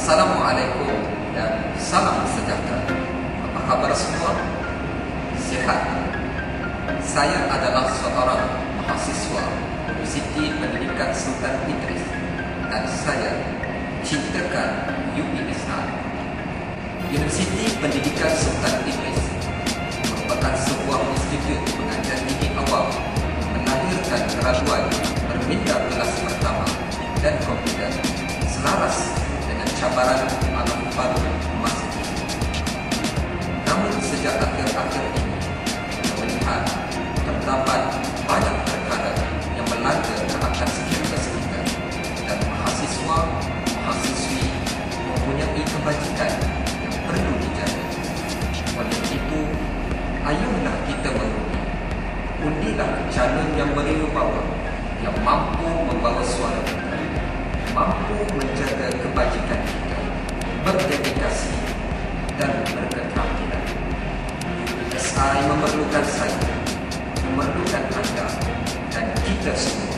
Assalamualaikum dan salam sejahtera. Apa khabar semua? Sihat? Saya adalah seorang mahasiswa Universiti Pendidikan Sultan Idris dan saya cintakan UPSR. Universiti Pendidikan Sultan Idris merupakan sebuah institut pengajian tinggi awam melahirkan keraguan ayolah kita mengundi. Undilah calon yang berwibawa yang mampu membawa suara kita, mampu menjaga kebajikan kita, berdedikasi dan berketerampilan. SI memerlukan saya, memerlukan anda dan kita semua